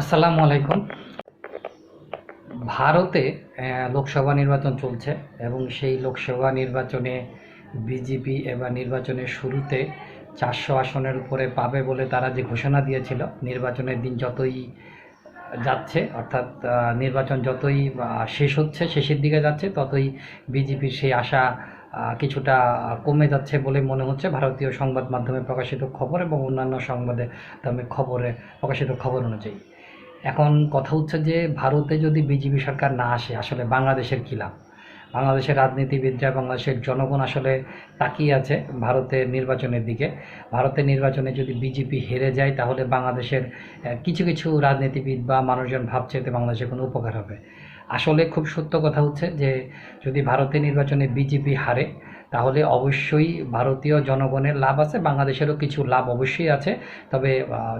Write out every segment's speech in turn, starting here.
আসসালামু আলাইকুম। ভারতে লোকসভা নির্বাচন চলছে এবং সেই লোকসভা নির্বাচনে বিজেপি এবার নির্বাচনের শুরুতে চারশো আসনের উপরে পাবে বলে তারা যে ঘোষণা দিয়েছিল, নির্বাচনের দিন যতই যাচ্ছে, অর্থাৎ নির্বাচন যতই শেষ হচ্ছে, শেষের দিকে যাচ্ছে, ততই বিজেপির সেই আশা কিছুটা কমে যাচ্ছে বলে মনে হচ্ছে। ভারতীয় সংবাদ মাধ্যমে প্রকাশিত খবর এবং অন্যান্য সংবাদে খবরে প্রকাশিত খবর অনুযায়ী। এখন কথা হচ্ছে যে ভারতে যদি বিজেপি সরকার না আসে, আসলে বাংলাদেশের কী লাভ? বাংলাদেশের রাজনীতিবিদরা, বাংলাদেশের জনগণ আসলে তাকিয়ে আছে ভারতের নির্বাচনের দিকে। ভারতের নির্বাচনে যদি বিজেপি হেরে যায়, তাহলে বাংলাদেশের কিছু কিছু রাজনীতিবিদ বা মানুষজন ভাবছে এতে বাংলাদেশের কোনো উপকার হবে। আসলে খুব সত্য কথা হচ্ছে যে যদি ভারতের নির্বাচনে বিজেপি হারে তাহলে অবশ্যই ভারতীয় জনগণের লাভ আছে, বাংলাদেশেরও কিছু লাভ অবশ্যই আছে। তবে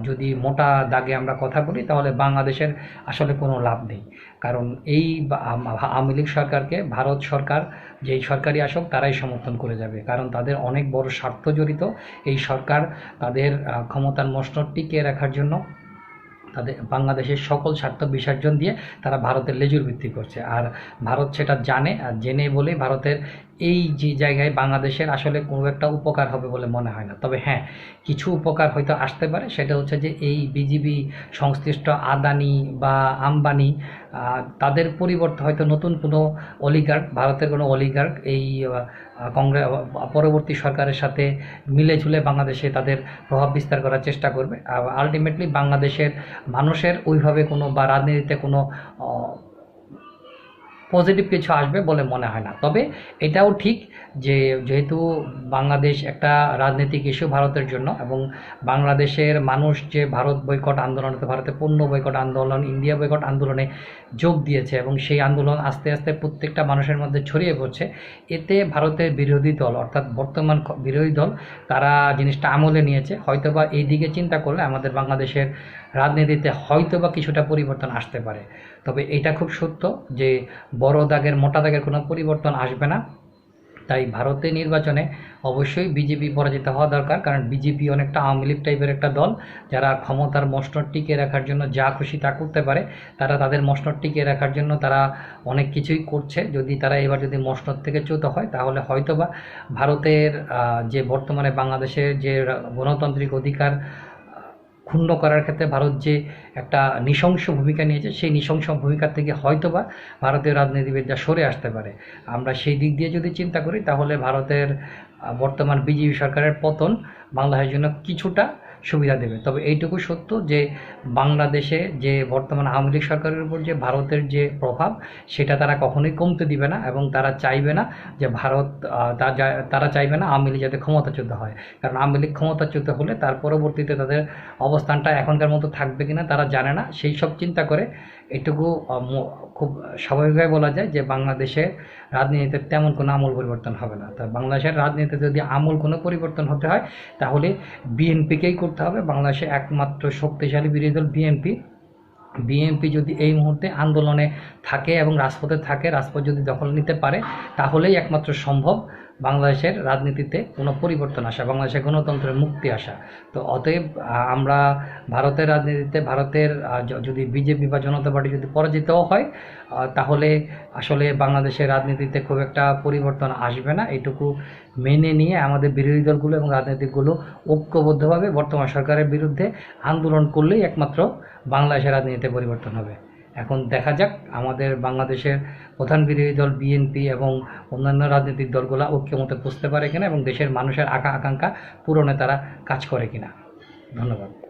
যদি মোটা দাগে আমরা কথা বলি, তাহলে বাংলাদেশের আসলে কোনো লাভ নেই। কারণ এই আওয়ামী লীগ সরকারকে ভারত সরকার, যেই সরকারি আসুক, তারাই সমর্থন করে যাবে। কারণ তাদের অনেক বড় স্বার্থ জড়িত এই সরকার তাদের ক্ষমতার মসনদ টিকিয়ে রাখার জন্য তাদের বাংলাদেশের সকল স্বার্থ বিসর্জন দিয়ে তারা ভারতের লেজুর ভিত্তি করছে। আর ভারত সেটা জানে আর জেনে বলে ভারতের এই যে জায়গায় বাংলাদেশের আসলে কোনো একটা উপকার হবে বলে মনে হয় না। তবে হ্যাঁ কিছু উপকার হয়তো আসতে পারে। সেটা হচ্ছে যে এই বিজিবি সংশ্লিষ্ট আদানি বা আম্বানি তাদের পরিবর্তে হয়তো নতুন কোনো অলিগার্ক ভারতের কোনো অলিগার্ক এই কংগ্রেস পরবর্তী সরকারের সাথে মিলে ঝুলে বাংলাদেশে তাদের প্রভাব বিস্তার করার চেষ্টা করবে। আলটিমেটলি বাংলাদেশের মানুষের ওইভাবে কোনো বা রাজনীতিতে কোনো পজিটিভ কিছু আসবে বলে মনে হয় না। তবে এটাও ঠিক যে যেহেতু বাংলাদেশ একটা রাজনৈতিক ইস্যু ভারতের জন্য এবং বাংলাদেশের মানুষ যে ভারত বৈকট আন্দোলনে ভারতের পণ্য বৈকট আন্দোলন ইন্ডিয়া বৈকট আন্দোলনে যোগ দিয়েছে এবং সেই আন্দোলন আস্তে আস্তে প্রত্যেকটা মানুষের মধ্যে ছড়িয়ে পড়ছে, এতে ভারতের বিরোধী দল অর্থাৎ বর্তমান বিরোধী দল তারা জিনিসটা আমলে নিয়েছে। হয়তোবা এই দিকে চিন্তা করলে আমাদের বাংলাদেশের রাজনীতিতে হয়তোবা কিছুটা পরিবর্তন আসতে পারে। তবে এটা খুব সত্য যে বড় দাগের, মোটা দাগের কোনো পরিবর্তন আসবে না। তাই ভারতের নির্বাচনে অবশ্যই বিজেপি পরাজিত হওয়া দরকার, কারণ বিজেপি অনেকটা আওয়ামী লীগ টাইপের একটা দল। যারা ক্ষমতার মসনদ টিকিয়ে রাখার জন্য যা খুশি তা করতে পারে, তারা তাদের মসনদ টিকিয়ে রাখার জন্য তারা অনেক কিছুই করছে। যদি তারা এবার যদি মসনদ থেকে চ্যুত হয়, তাহলে হয়তোবা ভারতের যে বর্তমানে বাংলাদেশের যে গণতান্ত্রিক অধিকার ক্ষুণ্ণ করার ক্ষেত্রে ভারত যে একটা নৃশংস ভূমিকা নিয়েছে, সেই নৃশংস ভূমিকা থেকে হয়তোবা ভারতীয় রাজনীতিবিদরা সরে আসতে পারে। আমরা সেই দিক দিয়ে যদি চিন্তা করি, তাহলে ভারতের বর্তমান বিজেপি সরকারের পতন বাংলাদেশের জন্য কিছুটা সুবিধা দেবে। তবে এইটুকু সত্য যে বাংলাদেশে যে বর্তমান আওয়ামী লীগ সরকারের উপর যে ভারতের যে প্রভাব, সেটা তারা কখনোই কমতে দিবে না এবং তারা চাইবে না যে ভারত তারা চাইবে না আওয়ামী লীগ যাতে ক্ষমতাচ্যুত হয়। কারণ আওয়ামী লীগ ক্ষমতাচ্যুত হলে তার পরবর্তীতে তাদের অবস্থানটা এখনকার মতো থাকবে কিনা তারা জানে না। সেই সব চিন্তা করে এটুকু খুব স্বাভাবিকভাবে বলা যায় যে বাংলাদেশে রাজনীতিতে তেমন কোনো আমূল পরিবর্তন হবে না। তা বাংলাদেশের রাজনীতিতে যদি আমূল কোনো পরিবর্তন হতে হয়, তাহলে বিএনপিকেই করতে হবে। বাংলাদেশে একমাত্র শক্তিশালী বিরোধী দল বিএনপি। বিএনপি যদি এই মুহূর্তে আন্দোলনে থাকে এবং রাজপথে থাকে, রাজপথ যদি দখল নিতে পারে, তাহলেই একমাত্র সম্ভব। বাংলাদেশের রাজনীতিতে কোনো পরিবর্তন আসা বাংলাদেশের গণতন্ত্রের মুক্তি আসা। তো অতএব আমরা ভারতের রাজনীতিতে, ভারতের যদি বিজেপি বা জনতা পার্টি যদি পরাজিতও হয় তাহলে আসলে বাংলাদেশের রাজনীতিতে খুব একটা পরিবর্তন আসবে না। এটুকু মেনে নিয়ে আমাদের বিরোধী দলগুলো এবং রাজনীতিকগুলো ঐক্যবদ্ধভাবে বর্তমান সরকারের বিরুদ্ধে আন্দোলন করলেই একমাত্র বাংলাদেশের রাজনীতিতে পরিবর্তন হবে। এখন দেখা যাক আমাদের বাংলাদেশের প্রধান বিরোধী দল বিএনপি এবং অন্যান্য রাজনৈতিক দলগুলো ঐক্যমতে বুঝতে পারে কিনা এবং দেশের মানুষের আকা আকাঙ্ক্ষা পূরণে তারা কাজ করে কিনা। ধন্যবাদ।